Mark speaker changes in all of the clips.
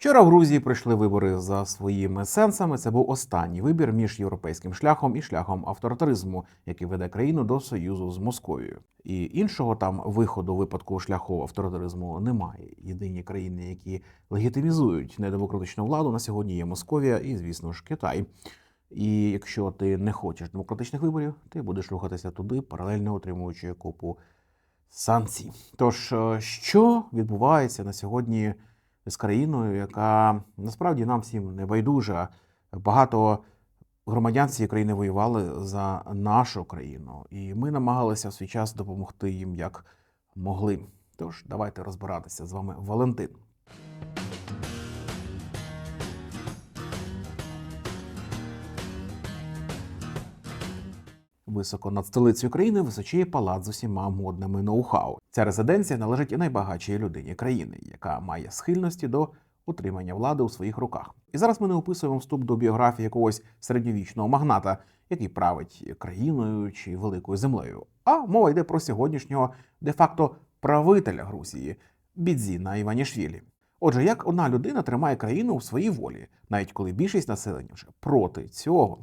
Speaker 1: Вчора в Грузії пройшли вибори за своїми сенсами. Це був останній вибір між європейським шляхом і шляхом авторитаризму, який веде країну до союзу з Московією. І іншого там виходу випадку шляху авторитаризму немає. Єдині країни, які легітимізують недемократичну владу на сьогодні, є Московія і, звісно ж, Китай. І якщо ти не хочеш демократичних виборів, ти будеш рухатися туди, паралельно отримуючи купу санкцій. Тож, е, що відбувається на сьогодні з країною, яка насправді нам всім не байдужа. Багато громадян цієї країни воювали за нашу країну, і ми намагалися в свій час допомогти їм як могли. Тож давайте розбиратися з вами Валентин. Високо над столицею країни височіє палац з усіма модними ноу-хау. Ця резиденція належить і найбагатшій людині країни, яка має схильності до утримання влади у своїх руках. І зараз ми не описуємо вступ до біографії якогось середньовічного магната, який править країною чи великою землею. А мова йде про сьогоднішнього де-факто правителя Грузії Бідзіна Іванішвілі. Отже, як одна людина тримає країну у своїй волі, навіть коли більшість населення вже проти цього.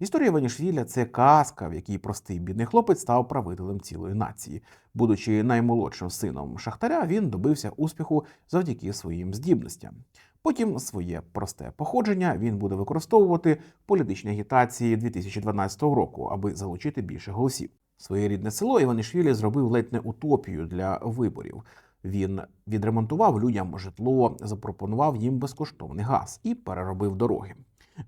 Speaker 1: Історія Іванішвіля – це казка, в якій простий бідний хлопець став правителем цілої нації. Будучи наймолодшим сином шахтаря, він добився успіху завдяки своїм здібностям. Потім своє просте походження він буде використовувати в політичній агітації 2012 року, аби залучити більше голосів. Своє рідне село Іванішвілі зробив ледь не утопію для виборів. Він відремонтував людям житло, запропонував їм безкоштовний газ і переробив дороги.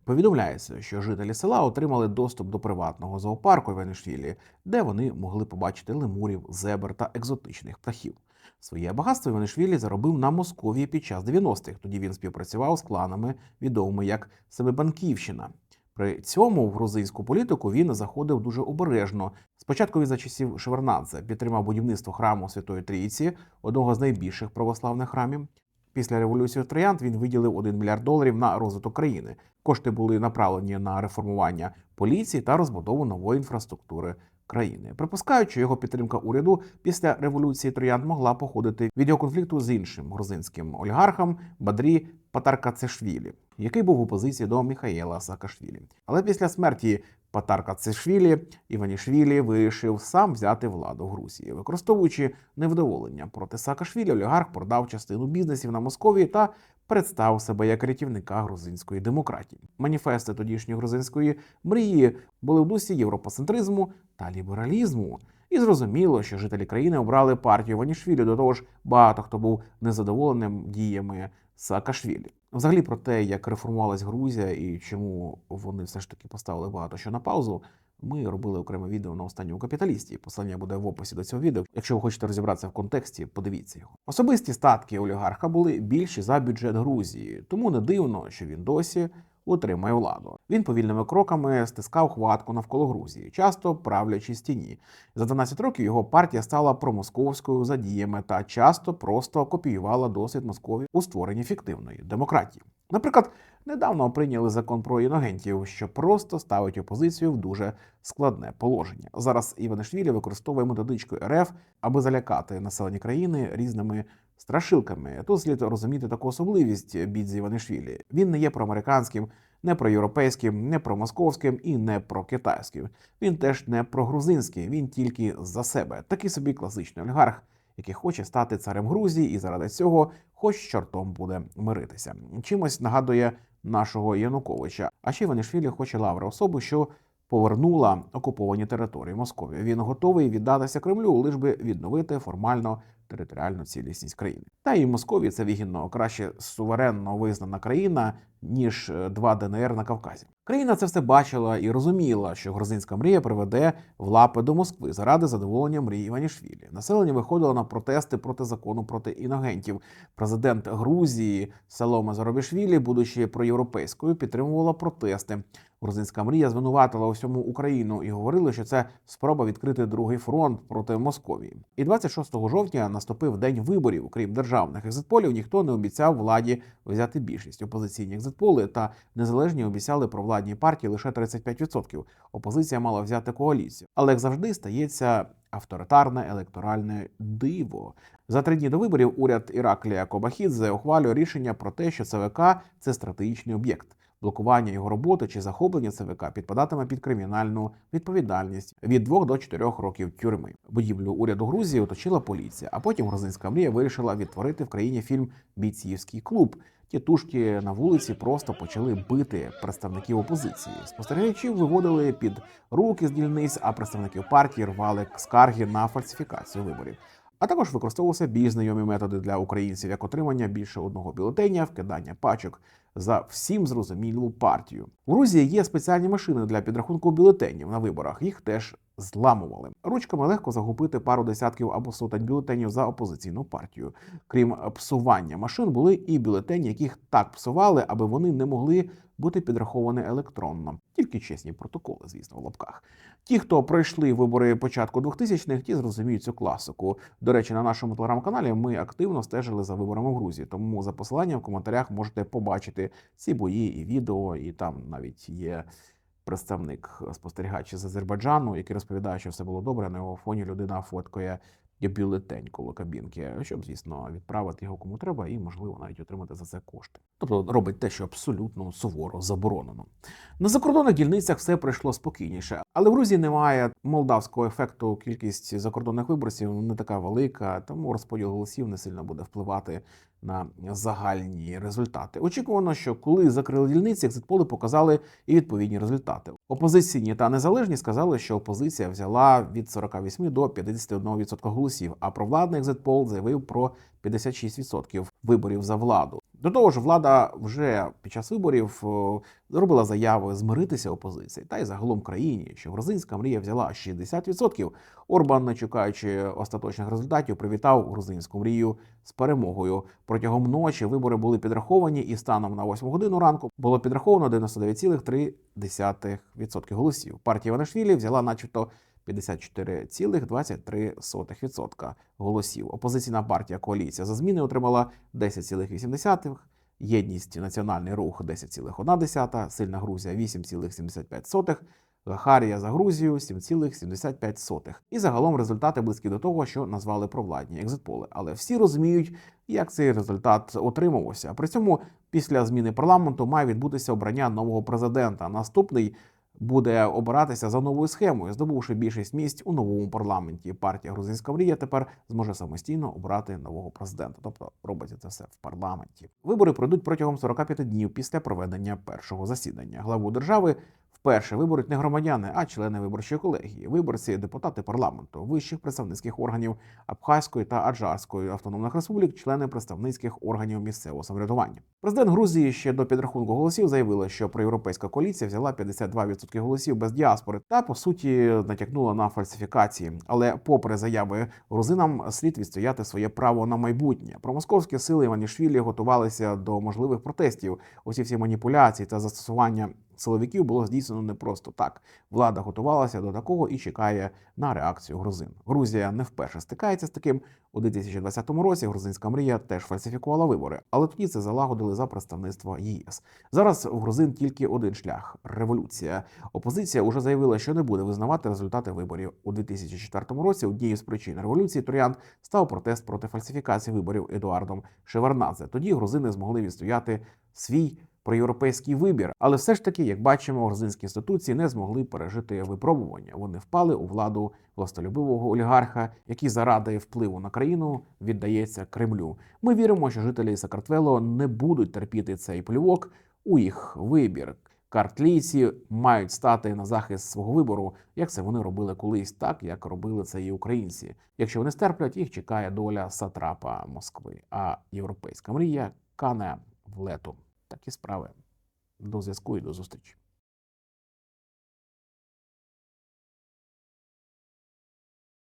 Speaker 1: Повідомляється, що жителі села отримали доступ до приватного зоопарку Іванішвілі, де вони могли побачити лемурів, зебр та екзотичних птахів. Своє багатство Іванішвілі заробив на Московії під час 90-х. Тоді він співпрацював з кланами, відомими як Себебанківщина. При цьому в грузинську політику він заходив дуже обережно. Спочатку він за часів Шеварнадзе підтримав будівництво храму Святої Трійці, одного з найбільших православних храмів. Після революції троянд він виділив 1 мільярд доларів на розвиток країни. Кошти були направлені на реформування поліції та розбудову нової інфраструктури країни. Припускають, що його підтримка уряду після революції троянд могла походити від його конфлікту з іншим грузинським олігархом Бадрі Патаркацешвілі, який був в опозиції до Міхаєла Саакашвілі. Але після смерті Патаркацешвілі Іванішвілі вирішив сам взяти владу Грузії, використовуючи невдоволення проти Саакашвілі, олігарх продав частину бізнесів на Московії та представив себе як рятівника грузинської демократії. Маніфести тодішньої грузинської мрії були в дусі європоцентризму та лібералізму. І зрозуміло, що жителі країни обрали партію Ванішвілі. До того ж, багато хто був незадоволеним діями Саакашвілі. Взагалі про те, як реформувалась Грузія і чому вони все ж таки поставили багато що на паузу. Ми робили окреме відео на останньому капіталісті. Посилання буде в описі до цього відео. Якщо ви хочете розібратися в контексті, подивіться його. Особисті статки олігарха були більші за бюджет Грузії, тому не дивно, що він досі утримує владу. Він повільними кроками стискав хватку навколо Грузії, часто правлячи стіні. За 12 років його партія стала промосковською за діями та часто просто копіювала досвід Московії у створенні фіктивної демократії. Наприклад, недавно прийняли закон про іногентів, що просто ставить опозицію в дуже складне положення. Зараз Іванишвілі використовує методичку РФ, аби залякати населення країни різними страшилками. Тут слід розуміти таку особливість бідзі Іванишвілі. Він не є проамериканським, не проєвропейським, не промосковським і не прокитайським. Він теж не прогрузинський, він тільки за себе. Такий собі класичний олігарх, який хоче стати царем Грузії, і заради цього хоч чортом буде миритися. Чимось нагадує нашого Януковича. А ще Іванишвілі хоче лаври особи, що повернула окуповані території Московії. Він готовий віддатися Кремлю, лиш би відновити формально територіальну цілісність країни. Та і Московії це вигідно краще суверенно визнана країна ніж е, два ДНР на Кавказі. Країна це все бачила і розуміла, що грузинська мрія приведе в лапи до Москви заради задоволення мрії Іванішвілі. Населення виходило на протести проти закону проти інагентів. Президент Грузії Саломе Заробішвілі, будучи проєвропейською, підтримувала протести. Грузинська мрія звинуватила у всьому Україну і говорили, що це спроба відкрити другий фронт проти Московії. І 26 жовтня наступив день виборів. Крім державних екзитполів, ніхто не обіцяв владі взяти більшість. Опозиційні екзитполи та незалежні обіцяли провладній партії лише 35%. Опозиція мала взяти коаліцію. Але як завжди стається авторитарне електоральне диво. За три дні до виборів уряд Іраклія Кобахідзе ухвалює рішення про те, що ЦВК це стратегічний об'єкт. Блокування його роботи чи захоплення ЦВК підпадатиме під кримінальну відповідальність від 2 до 4 років тюрми. Будівлю уряду Грузії оточила поліція, а потім грузинська мрія вирішила відтворити в країні фільм Бійцівський клуб. Тітушки на вулиці просто почали бити представників опозиції. Спостерігачів виводили під руки з дільниць, а представників партії рвали скарги на фальсифікацію виборів. А також використовувалися більш знайомі методи для українців, як отримання більше одного бюлетеня, вкидання пачок за всім зрозумілу партію. В Грузії є спеціальні машини для підрахунку бюлетенів на виборах. Їх теж зламували. Ручками легко загубити пару десятків або сотень бюлетенів за опозиційну партію. Крім псування машин, були і бюлетені, яких так псували, аби вони не могли бути підраховані електронно. Тільки чесні протоколи, звісно, в лапках. Ті, хто пройшли вибори початку 2000-х, ті зрозуміють цю класику. До речі, на нашому телеграм-каналі ми активно стежили за виборами в Грузії, тому за посиланням в коментарях можете побачити ці бої і відео, і там навіть є представник спостерігач з Азербайджану, який розповідає, що все було добре. На його фоні людина фоткає бюлетень коло кабінки, щоб, звісно, відправити його кому треба, і можливо навіть отримати за це кошти. Тобто робить те, що абсолютно суворо заборонено. На закордонних дільницях все пройшло спокійніше, але в Грузії немає молдавського ефекту. Кількість закордонних виборців не така велика, тому розподіл голосів не сильно буде впливати на загальні результати. Очікувано, що коли закрили дільниці, екзитполи показали і відповідні результати. Опозиційні та незалежні сказали, що опозиція взяла від 48 до 51% голосів. А провладний екзитпол заявив про 56% виборів за владу. До того ж, влада вже під час виборів зробила заяви змиритися опозиції та й загалом країні, що грузинська мрія взяла 60%. Орбан, не чекаючи остаточних результатів, привітав грузинську мрію з перемогою. Протягом ночі вибори були підраховані, і станом на 8 годину ранку було підраховано 99,3% голосів. Партія Ванашвілі взяла, начебто. 54,23% голосів. Опозиційна партія коаліція за зміни отримала 10,8%, єдність національний рух 10,1%, сильна Грузія 8,75%, Гахарія за Грузію 7,75%. І загалом результати близькі до того, що назвали провладні екзитполи. Але всі розуміють, як цей результат отримувався. При цьому після зміни парламенту має відбутися обрання нового президента. Наступний буде обиратися за новою схемою, здобувши більшість місць у новому парламенті. Партія Грузинська мрія тепер зможе самостійно обрати нового президента, тобто робиться це все в парламенті. Вибори пройдуть протягом 45 днів після проведення першого засідання. Главу держави вперше виберуть не громадяни, а члени виборчої колегії, виборці, депутати парламенту, вищих представницьких органів Абхазької та Аджарської автономних республік, члени представницьких органів місцевого самоврядування. Президент Грузії ще до підрахунку голосів заявила, що проєвропейська коаліція взяла 52% голосів без діаспори та по суті натякнула на фальсифікації. Але, попри заяви грузинам, слід відстояти своє право на майбутнє. Промосковські сили Іванішвілі готувалися до можливих протестів. Усі всі маніпуляції та застосування силовиків було здійснено не просто так. Влада готувалася до такого і чекає на реакцію грузин. Грузія не вперше стикається з таким у 2020 році. Грузинська мрія теж фальсифікувала вибори, але тоді це залагодили за представництво ЄС. Зараз у грузин тільки один шлях революція. Опозиція вже заявила, що не буде визнавати результати виборів у 2004 році. Однією з причин революції Троян став протест проти фальсифікації виборів Едуардом Шеварнадзе. Тоді грузини змогли відстояти свій про європейський вибір, але все ж таки, як бачимо, грузинські інституції не змогли пережити випробування. Вони впали у владу властолюбивого олігарха, який заради впливу на країну віддається Кремлю. Ми віримо, що жителі Сакартвело не будуть терпіти цей плювок у їх вибір. Картлійці мають стати на захист свого вибору, як це вони робили колись, так як робили це і українці. Якщо вони стерплять, їх чекає доля сатрапа Москви. А європейська мрія кане в лету такі справи. До зв'язку і до зустрічі.